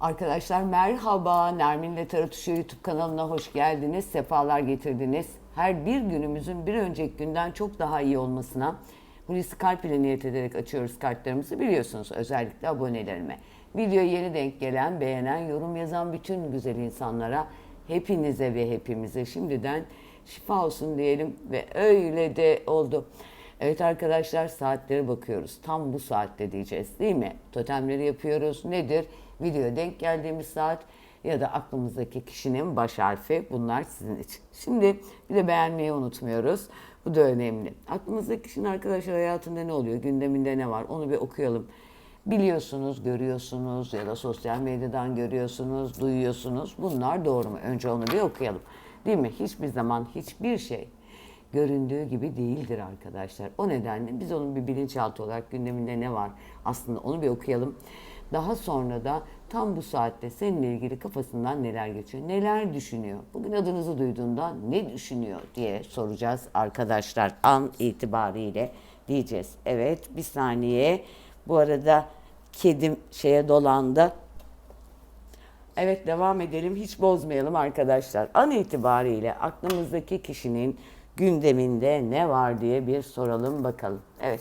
Arkadaşlar merhaba. Nermin ve Taratuşu YouTube kanalına hoş geldiniz. Sefalar getirdiniz. Her bir günümüzün bir önceki günden çok daha iyi olmasına Hulusi Kalp ile niyet ederek açıyoruz kartlarımızı biliyorsunuz özellikle abonelerime. Videoya yeni denk gelen, beğenen, yorum yazan bütün güzel insanlara hepinize ve hepimize şimdiden şifa olsun diyelim ve öyle de oldu. Evet arkadaşlar saatlere bakıyoruz. Tam bu saatte diyeceğiz değil mi? Totemleri yapıyoruz. Nedir? Videoya denk geldiğimiz saat ya da aklımızdaki kişinin baş harfi bunlar sizin için. Şimdi bir de beğenmeyi unutmuyoruz. Bu da önemli. Aklımızdaki kişinin arkadaşlar hayatında ne oluyor? Gündeminde ne var? Onu bir okuyalım. Biliyorsunuz, görüyorsunuz ya da sosyal medyadan görüyorsunuz, duyuyorsunuz. Bunlar doğru mu? Önce onu bir okuyalım. Değil mi? Hiçbir zaman hiçbir şey göründüğü gibi değildir arkadaşlar. O nedenle biz onun bir bilinçaltı olarak gündeminde ne var aslında onu bir okuyalım. Daha sonra da tam bu saatte seninle ilgili kafasından neler geçiyor, neler düşünüyor, bugün adınızı duyduğunda ne düşünüyor diye soracağız arkadaşlar an itibariyle diyeceğiz. Evet bir saniye bu arada kedim şeye dolandı. Evet devam edelim. Hiç bozmayalım arkadaşlar. An itibariyle aklımızdaki kişinin gündeminde ne var diye bir soralım bakalım. Evet.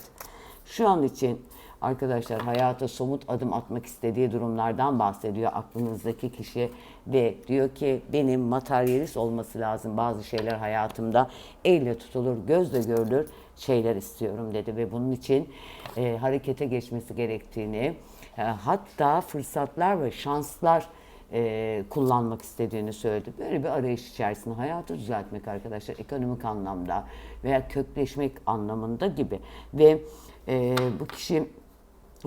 Şu an için arkadaşlar hayata somut adım atmak istediği durumlardan bahsediyor aklınızdaki kişi ve diyor ki benim materyalist olması lazım bazı şeyler hayatımda elle tutulur, gözle görülür şeyler istiyorum dedi ve bunun için e, harekete geçmesi gerektiğini e, hatta fırsatlar ve şanslar e, kullanmak istediğini söyledi. Böyle bir arayış içerisinde hayatı düzeltmek arkadaşlar ekonomik anlamda veya kökleşmek anlamında gibi ve e, bu kişi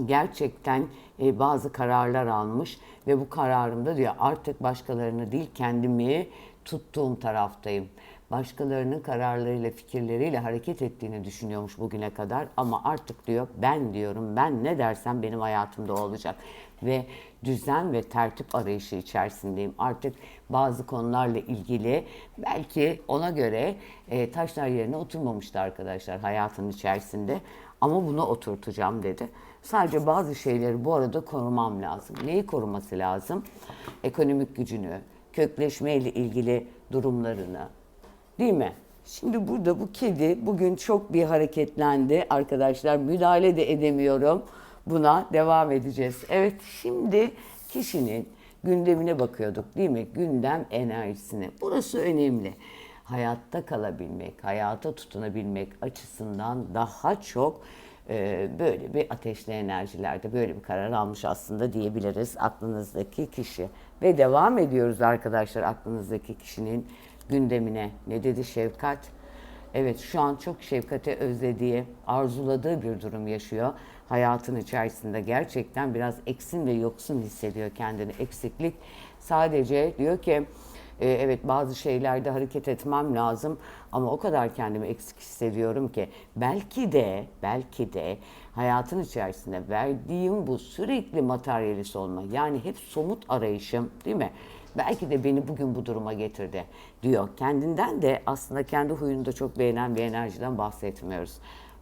gerçekten e, bazı kararlar almış ve bu kararımda diyor artık başkalarını değil kendimi tuttuğum taraftayım. Başkalarının kararlarıyla, fikirleriyle hareket ettiğini düşünüyormuş bugüne kadar ama artık diyor ben diyorum ben ne dersem benim hayatımda olacak ve düzen ve tertip arayışı içerisindeyim. Artık bazı konularla ilgili belki ona göre e, taşlar yerine oturmamıştı arkadaşlar hayatın içerisinde ama bunu oturtacağım dedi. Sadece bazı şeyleri bu arada korumam lazım. Neyi koruması lazım? Ekonomik gücünü, kökleşmeyle ilgili durumlarını, Değil mi? Şimdi burada bu kedi bugün çok bir hareketlendi arkadaşlar. Müdahale de edemiyorum. Buna devam edeceğiz. Evet şimdi kişinin gündemine bakıyorduk değil mi? Gündem enerjisine. Burası önemli. Hayatta kalabilmek, hayata tutunabilmek açısından daha çok böyle bir ateşli enerjilerde böyle bir karar almış aslında diyebiliriz aklınızdaki kişi. Ve devam ediyoruz arkadaşlar aklınızdaki kişinin gündemine. Ne dedi Şefkat? Evet şu an çok şefkate özlediği, arzuladığı bir durum yaşıyor. Hayatın içerisinde gerçekten biraz eksin ve yoksun hissediyor kendini. Eksiklik sadece diyor ki e, evet bazı şeylerde hareket etmem lazım ama o kadar kendimi eksik hissediyorum ki belki de belki de hayatın içerisinde verdiğim bu sürekli materyalist olma yani hep somut arayışım değil mi? Belki de beni bugün bu duruma getirdi diyor. Kendinden de aslında kendi huyunu da çok beğenen bir enerjiden bahsetmiyoruz.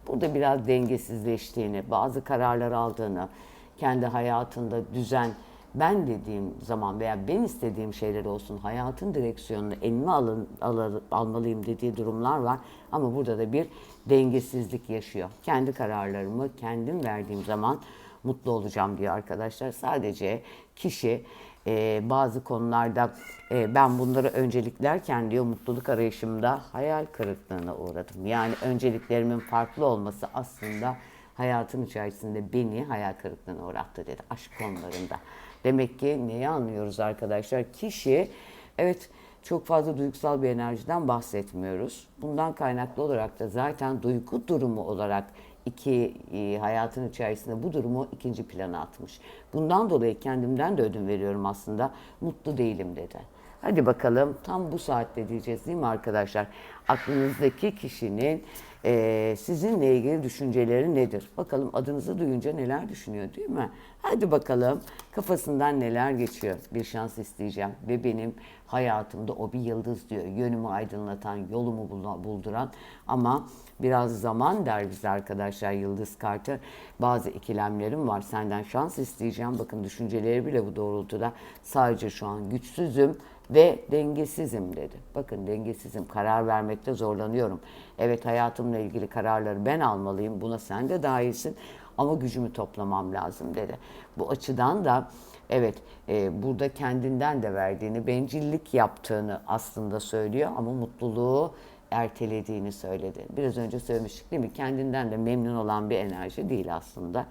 Burada biraz dengesizleştiğini, bazı kararlar aldığını, kendi hayatında düzen, ben dediğim zaman veya ben istediğim şeyler olsun, hayatın direksiyonunu elime alın, alır, almalıyım dediği durumlar var. Ama burada da bir dengesizlik yaşıyor. Kendi kararlarımı kendim verdiğim zaman mutlu olacağım diyor arkadaşlar. Sadece kişi e, bazı konularda e, ben bunları önceliklerken diyor mutluluk arayışımda hayal kırıklığına uğradım. Yani önceliklerimin farklı olması aslında hayatın içerisinde beni hayal kırıklığına uğrattı dedi aşk konularında. Demek ki neyi anlıyoruz arkadaşlar? Kişi evet çok fazla duygusal bir enerjiden bahsetmiyoruz. Bundan kaynaklı olarak da zaten duygu durumu olarak iki e, hayatın içerisinde bu durumu ikinci plana atmış. Bundan dolayı kendimden de ödün veriyorum aslında. Mutlu değilim dedi. Hadi bakalım tam bu saatte diyeceğiz değil mi arkadaşlar? Aklınızdaki kişinin e, sizinle ilgili düşünceleri nedir? Bakalım adınızı duyunca neler düşünüyor değil mi? Hadi bakalım Kafasından neler geçiyor? Bir şans isteyeceğim ve benim hayatımda o bir yıldız diyor. Yönümü aydınlatan, yolumu bul- bulduran ama biraz zaman der bize arkadaşlar yıldız kartı. Bazı ikilemlerim var. Senden şans isteyeceğim. Bakın düşünceleri bile bu doğrultuda. Sadece şu an güçsüzüm ve dengesizim dedi. Bakın dengesizim, karar vermekte zorlanıyorum. Evet hayatımla ilgili kararları ben almalıyım. Buna sen de dahilsin ama gücümü toplamam lazım dedi. Bu açıdan da evet e, burada kendinden de verdiğini, bencillik yaptığını aslında söylüyor ama mutluluğu ertelediğini söyledi. Biraz önce söylemiştik değil mi? Kendinden de memnun olan bir enerji değil aslında.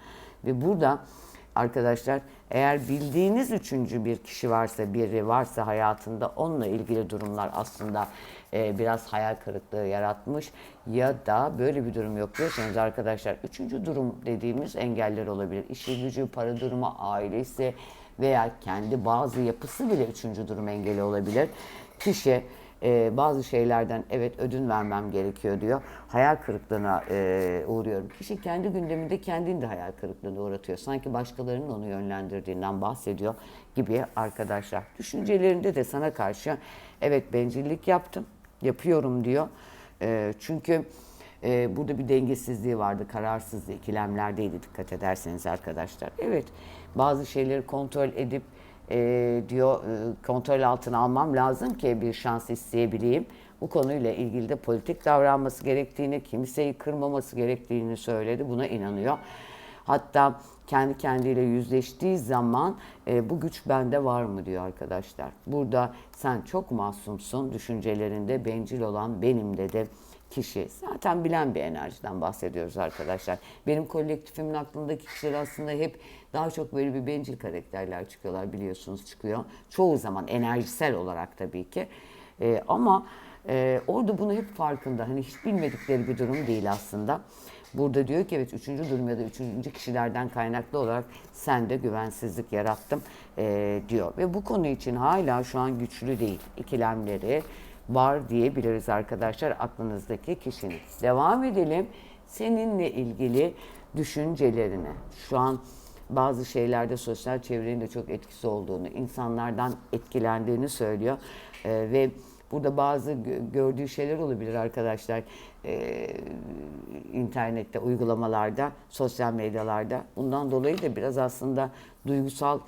Ve burada arkadaşlar eğer bildiğiniz üçüncü bir kişi varsa, biri varsa hayatında onunla ilgili durumlar aslında e, biraz hayal kırıklığı yaratmış ya da böyle bir durum yok diyorsanız arkadaşlar üçüncü durum dediğimiz engeller olabilir. İşi gücü, para durumu, ailesi veya kendi bazı yapısı bile üçüncü durum engeli olabilir. Kişi e, bazı şeylerden evet ödün vermem gerekiyor diyor. Hayal kırıklığına e, uğruyorum. Kişi kendi gündeminde kendini de hayal kırıklığına uğratıyor. Sanki başkalarının onu yönlendirdiğinden bahsediyor gibi arkadaşlar. Düşüncelerinde de sana karşı evet bencillik yaptım, yapıyorum diyor. E, çünkü e, burada bir dengesizliği vardı, kararsızlığı, ikilemlerdeydi dikkat ederseniz arkadaşlar. Evet, bazı şeyleri kontrol edip e, diyor e, kontrol altına almam lazım ki bir şans isteyebileyim. Bu konuyla ilgili de politik davranması gerektiğini, kimseyi kırmaması gerektiğini söyledi. Buna inanıyor. Hatta kendi kendiyle yüzleştiği zaman e, bu güç bende var mı diyor arkadaşlar. Burada sen çok masumsun düşüncelerinde bencil olan benim dedi kişi. Zaten bilen bir enerjiden bahsediyoruz arkadaşlar. Benim kolektifimin aklındaki kişiler aslında hep daha çok böyle bir bencil karakterler çıkıyorlar biliyorsunuz çıkıyor. Çoğu zaman enerjisel olarak tabii ki. Ee, ama e, orada bunu hep farkında. Hani hiç bilmedikleri bir durum değil aslında. Burada diyor ki evet üçüncü durum ya da üçüncü kişilerden kaynaklı olarak sende güvensizlik yarattım e, diyor. Ve bu konu için hala şu an güçlü değil. İkilemleri, var diyebiliriz arkadaşlar aklınızdaki kişinin. Devam edelim. Seninle ilgili düşüncelerine. Şu an bazı şeylerde sosyal çevrenin de çok etkisi olduğunu, insanlardan etkilendiğini söylüyor. Ee, ve burada bazı gö- gördüğü şeyler olabilir arkadaşlar. Ee, internette, uygulamalarda, sosyal medyalarda. Bundan dolayı da biraz aslında duygusal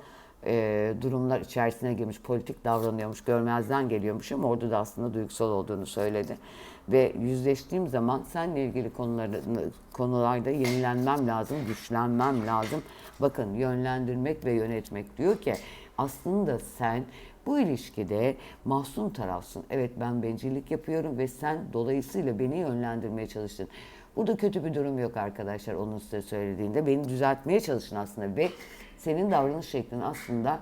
e, durumlar içerisine girmiş, politik davranıyormuş, görmezden geliyormuş ama orada da aslında duygusal olduğunu söyledi. Ve yüzleştiğim zaman seninle ilgili konularda, konularda yenilenmem lazım, güçlenmem lazım. Bakın yönlendirmek ve yönetmek diyor ki aslında sen bu ilişkide mahzun tarafsın. Evet ben bencillik yapıyorum ve sen dolayısıyla beni yönlendirmeye çalıştın. Burada kötü bir durum yok arkadaşlar onun size söylediğinde. Beni düzeltmeye çalışın aslında ve senin davranış şeklin aslında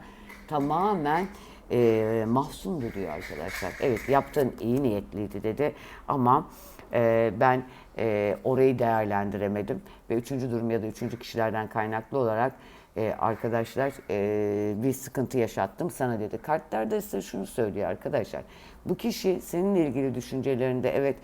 tamamen e, mahzundu diyor arkadaşlar. Evet yaptığın iyi niyetliydi dedi ama e, ben e, orayı değerlendiremedim ve üçüncü durum ya da üçüncü kişilerden kaynaklı olarak e, arkadaşlar e, bir sıkıntı yaşattım sana dedi. Kartlar da size şunu söylüyor arkadaşlar. Bu kişi seninle ilgili düşüncelerinde evet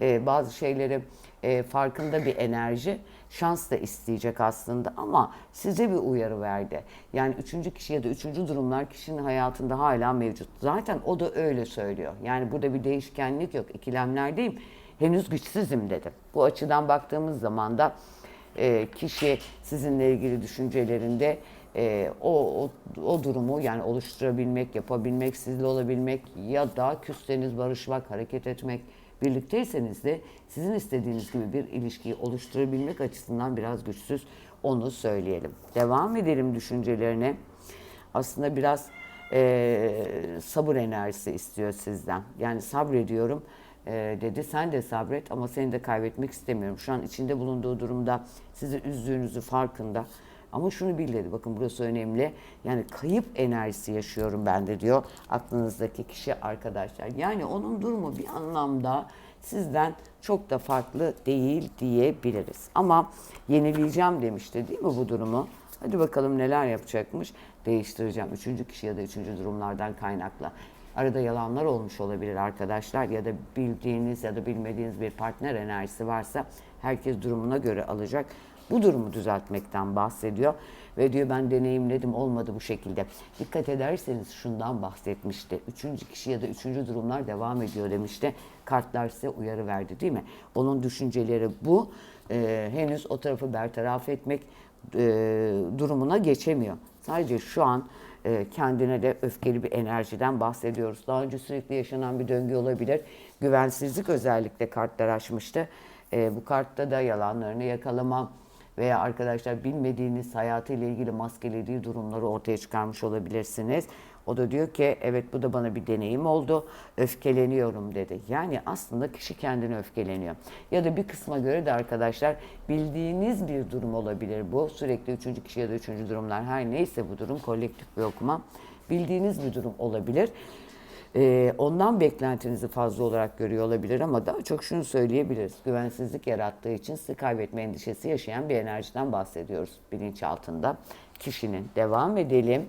e, bazı şeyleri e, farkında bir enerji şans da isteyecek aslında ama size bir uyarı verdi. Yani üçüncü kişi ya da üçüncü durumlar kişinin hayatında hala mevcut. Zaten o da öyle söylüyor. Yani burada bir değişkenlik yok. İkilemlerdeyim. Henüz güçsüzüm dedi. Bu açıdan baktığımız zaman da e, kişi sizinle ilgili düşüncelerinde e, o, o, o durumu yani oluşturabilmek, yapabilmek, sizle olabilmek ya da küsseniz barışmak, hareket etmek, birlikteyseniz de sizin istediğiniz gibi bir ilişkiyi oluşturabilmek açısından biraz güçsüz onu söyleyelim. Devam edelim düşüncelerine. Aslında biraz e, sabır enerjisi istiyor sizden. Yani sabrediyorum e, dedi. Sen de sabret ama seni de kaybetmek istemiyorum. Şu an içinde bulunduğu durumda sizi üzdüğünüzü farkında. Ama şunu bil dedi. Bakın burası önemli. Yani kayıp enerjisi yaşıyorum ben de diyor aklınızdaki kişi arkadaşlar. Yani onun durumu bir anlamda sizden çok da farklı değil diyebiliriz. Ama yenileyeceğim demişti değil mi bu durumu? Hadi bakalım neler yapacakmış. Değiştireceğim. Üçüncü kişi ya da üçüncü durumlardan kaynaklı. Arada yalanlar olmuş olabilir arkadaşlar ya da bildiğiniz ya da bilmediğiniz bir partner enerjisi varsa herkes durumuna göre alacak. Bu durumu düzeltmekten bahsediyor. Ve diyor ben deneyimledim olmadı bu şekilde. Dikkat ederseniz şundan bahsetmişti. Üçüncü kişi ya da üçüncü durumlar devam ediyor demişti. Kartlar size uyarı verdi değil mi? Onun düşünceleri bu. Ee, henüz o tarafı bertaraf etmek e, durumuna geçemiyor. Sadece şu an e, kendine de öfkeli bir enerjiden bahsediyoruz. Daha önce sürekli yaşanan bir döngü olabilir. Güvensizlik özellikle kartlar açmıştı. E, bu kartta da yalanlarını yakalama veya arkadaşlar bilmediğiniz hayatıyla ilgili maskelediği durumları ortaya çıkarmış olabilirsiniz. O da diyor ki evet bu da bana bir deneyim oldu. Öfkeleniyorum dedi. Yani aslında kişi kendini öfkeleniyor. Ya da bir kısma göre de arkadaşlar bildiğiniz bir durum olabilir bu. Sürekli üçüncü kişi ya da üçüncü durumlar her neyse bu durum kolektif bir okuma. Bildiğiniz bir durum olabilir. Ee, ondan beklentinizi fazla olarak görüyor olabilir ama daha çok şunu söyleyebiliriz. Güvensizlik yarattığı için sizi kaybetme endişesi yaşayan bir enerjiden bahsediyoruz bilinçaltında. Kişinin devam edelim.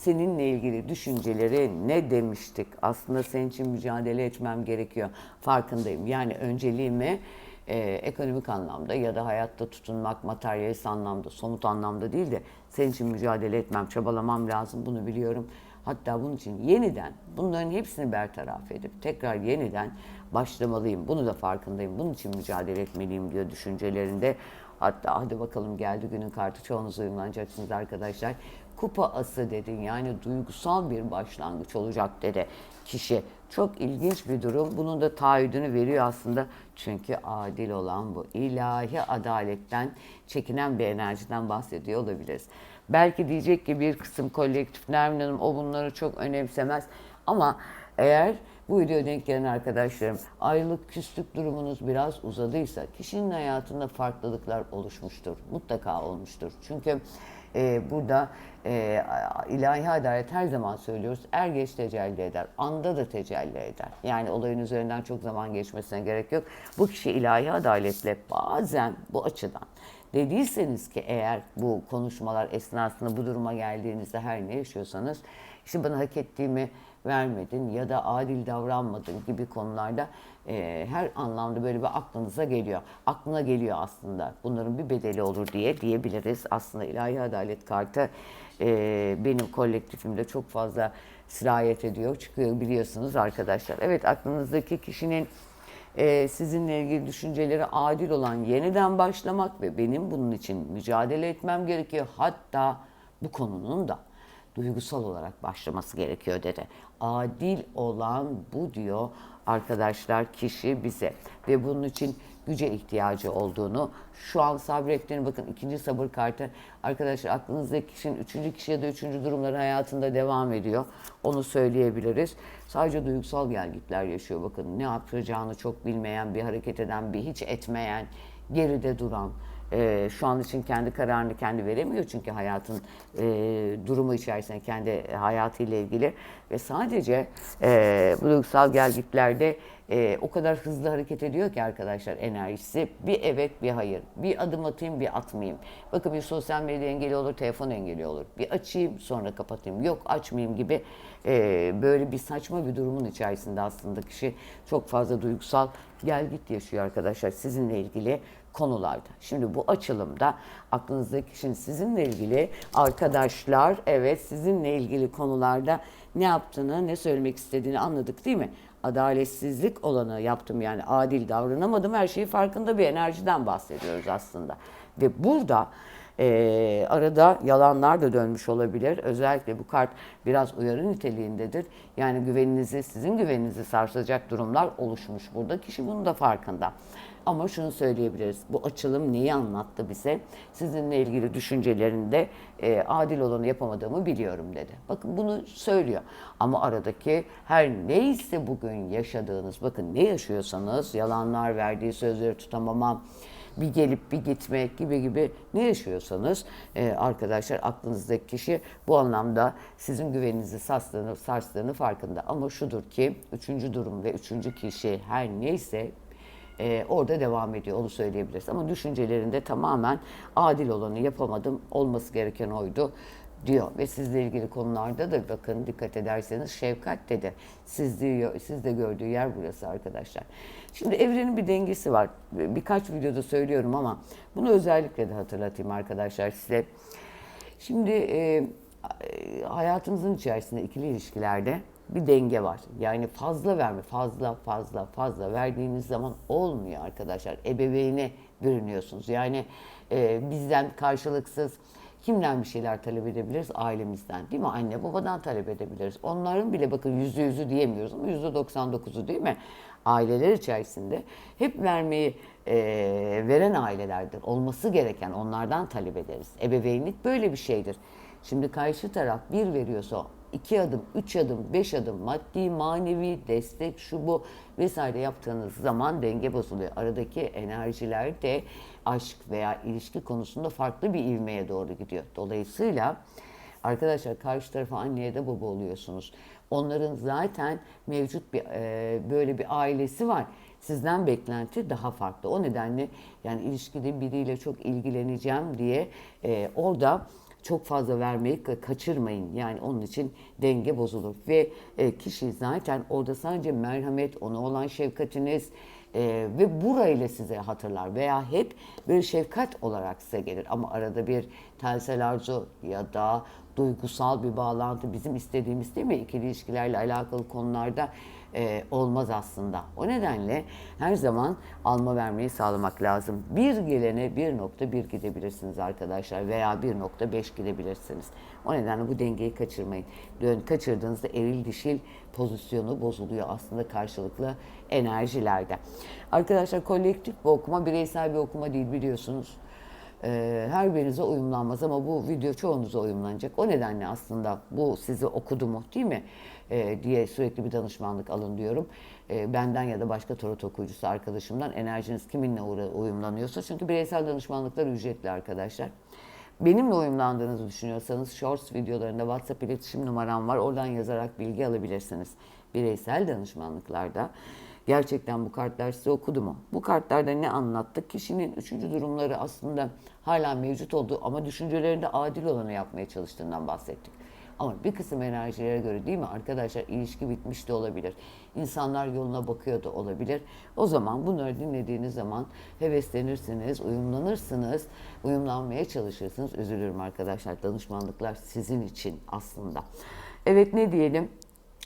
Seninle ilgili düşünceleri ne demiştik? Aslında senin için mücadele etmem gerekiyor. Farkındayım. Yani önceliğimi e, ekonomik anlamda ya da hayatta tutunmak, materyalist anlamda, somut anlamda değil de senin için mücadele etmem, çabalamam lazım. Bunu biliyorum. Hatta bunun için yeniden bunların hepsini bertaraf edip tekrar yeniden başlamalıyım. Bunu da farkındayım. Bunun için mücadele etmeliyim diyor düşüncelerinde. Hatta hadi bakalım geldi günün kartı çoğunuz uyumlanacaksınız arkadaşlar. Kupa ası dedin yani duygusal bir başlangıç olacak dedi kişi. Çok ilginç bir durum. Bunun da taahhüdünü veriyor aslında. Çünkü adil olan bu. ilahi adaletten çekinen bir enerjiden bahsediyor olabiliriz. Belki diyecek ki bir kısım kolektif Nermin Hanım o bunları çok önemsemez. Ama eğer bu videoya denk gelen arkadaşlarım ayrılık küslük durumunuz biraz uzadıysa kişinin hayatında farklılıklar oluşmuştur. Mutlaka olmuştur. Çünkü e, burada e, ilahi adalet her zaman söylüyoruz. Er geç tecelli eder. Anda da tecelli eder. Yani olayın üzerinden çok zaman geçmesine gerek yok. Bu kişi ilahi adaletle bazen bu açıdan dediyseniz ki eğer bu konuşmalar esnasında bu duruma geldiğinizde her ne yaşıyorsanız işte bana hak ettiğimi vermedin ya da adil davranmadın gibi konularda e, her anlamda böyle bir aklınıza geliyor. Aklına geliyor aslında. Bunların bir bedeli olur diye diyebiliriz. Aslında ilahi adalet kartı e, benim kolektifimde çok fazla sirayet ediyor. Çıkıyor biliyorsunuz arkadaşlar. Evet aklınızdaki kişinin e, sizinle ilgili düşünceleri adil olan yeniden başlamak ve benim bunun için mücadele etmem gerekiyor. Hatta bu konunun da duygusal olarak başlaması gerekiyor dedi. Adil olan bu diyor arkadaşlar kişi bize ve bunun için güce ihtiyacı olduğunu şu an sabrettiğini bakın ikinci sabır kartı arkadaşlar aklınızdaki kişinin üçüncü kişi ya da üçüncü durumları hayatında devam ediyor. Onu söyleyebiliriz. Sadece duygusal gelgitler yaşıyor bakın ne yapacağını çok bilmeyen bir hareket eden bir hiç etmeyen geride duran e, şu an için kendi kararını kendi veremiyor çünkü hayatın e, durumu içerisinde kendi hayatıyla ilgili. Ve sadece e, bu duygusal gelgitlerde e, o kadar hızlı hareket ediyor ki arkadaşlar enerjisi. Bir evet bir hayır. Bir adım atayım bir atmayayım. Bakın bir sosyal medya engeli olur telefon engeli olur. Bir açayım sonra kapatayım. Yok açmayayım gibi e, böyle bir saçma bir durumun içerisinde aslında kişi çok fazla duygusal gelgit yaşıyor arkadaşlar sizinle ilgili konularda. Şimdi bu açılımda aklınızdaki kişinin sizinle ilgili arkadaşlar evet sizinle ilgili konularda ne yaptığını, ne söylemek istediğini anladık değil mi? Adaletsizlik olanı yaptım yani adil davranamadım her şeyi farkında bir enerjiden bahsediyoruz aslında. Ve burada e, arada yalanlar da dönmüş olabilir. Özellikle bu kart biraz uyarı niteliğindedir. Yani güveninizi, sizin güveninizi sarsacak durumlar oluşmuş burada. Kişi bunun da farkında. Ama şunu söyleyebiliriz. Bu açılım neyi anlattı bize? Sizinle ilgili düşüncelerinde e, adil olanı yapamadığımı biliyorum dedi. Bakın bunu söylüyor. Ama aradaki her neyse bugün yaşadığınız, bakın ne yaşıyorsanız, yalanlar verdiği sözleri tutamamam, bir gelip bir gitmek gibi gibi ne yaşıyorsanız e, arkadaşlar aklınızdaki kişi bu anlamda sizin güveninizi sarstığını, sarstığını farkında. Ama şudur ki üçüncü durum ve üçüncü kişi her neyse e, orada devam ediyor onu söyleyebiliriz. Ama düşüncelerinde tamamen adil olanı yapamadım olması gereken oydu diyor ve sizle ilgili konularda da bakın dikkat ederseniz şefkat dedi. Siz diyor, siz de gördüğü yer burası arkadaşlar. Şimdi evrenin bir dengesi var. Birkaç videoda söylüyorum ama bunu özellikle de hatırlatayım arkadaşlar size. Şimdi e, hayatımızın içerisinde ikili ilişkilerde bir denge var. Yani fazla verme, fazla fazla fazla verdiğiniz zaman olmuyor arkadaşlar. Ebeveyne bürünüyorsunuz. Yani e, bizden karşılıksız kimden bir şeyler talep edebiliriz? Ailemizden değil mi? Anne babadan talep edebiliriz. Onların bile bakın yüzde yüzü diyemiyoruz ama yüzde 99'u değil mi? Aileler içerisinde hep vermeyi e, veren ailelerdir. Olması gereken onlardan talep ederiz. Ebeveynlik böyle bir şeydir. Şimdi karşı taraf bir veriyorsa iki adım, üç adım, beş adım maddi, manevi destek, şu bu vesaire yaptığınız zaman denge bozuluyor. Aradaki enerjiler de aşk veya ilişki konusunda farklı bir ivmeye doğru gidiyor. Dolayısıyla arkadaşlar karşı tarafa anneye de baba oluyorsunuz. Onların zaten mevcut bir e, böyle bir ailesi var. Sizden beklenti daha farklı. O nedenle yani ilişkide biriyle çok ilgileneceğim diye e, orada çok fazla vermeyi ka- kaçırmayın. Yani onun için denge bozulur. Ve e, kişi zaten orada sadece merhamet, ona olan şefkatiniz e, ve burayla size hatırlar. Veya hep bir şefkat olarak size gelir. Ama arada bir telsel arzu ya da duygusal bir bağlantı bizim istediğimiz değil mi? İkili ilişkilerle alakalı konularda e, olmaz aslında. O nedenle her zaman alma vermeyi sağlamak lazım. Bir gelene 1.1 gidebilirsiniz arkadaşlar veya 1.5 gidebilirsiniz. O nedenle bu dengeyi kaçırmayın. Dön kaçırdığınızda eril dişil pozisyonu bozuluyor aslında karşılıklı enerjilerde. Arkadaşlar kolektif bir okuma bireysel bir okuma değil biliyorsunuz. Ee, her birinize uyumlanmaz ama bu video çoğunuza uyumlanacak. O nedenle aslında bu sizi okudu mu değil mi Ee, diye sürekli bir danışmanlık alın diyorum. Ee, benden ya da başka tarot okuyucusu arkadaşımdan enerjiniz kiminle uyumlanıyorsa. Çünkü bireysel danışmanlıklar ücretli arkadaşlar. Benimle uyumlandığınızı düşünüyorsanız Shorts videolarında WhatsApp iletişim numaram var. Oradan yazarak bilgi alabilirsiniz. Bireysel danışmanlıklarda gerçekten bu kartlar size okudu mu? Bu kartlarda ne anlattık? Kişinin üçüncü durumları aslında hala mevcut olduğu ama düşüncelerinde adil olanı yapmaya çalıştığından bahsettik. Ama bir kısım enerjilere göre değil mi arkadaşlar ilişki bitmiş de olabilir. İnsanlar yoluna bakıyor da olabilir. O zaman bunları dinlediğiniz zaman heveslenirsiniz, uyumlanırsınız, uyumlanmaya çalışırsınız. Üzülürüm arkadaşlar danışmanlıklar sizin için aslında. Evet ne diyelim?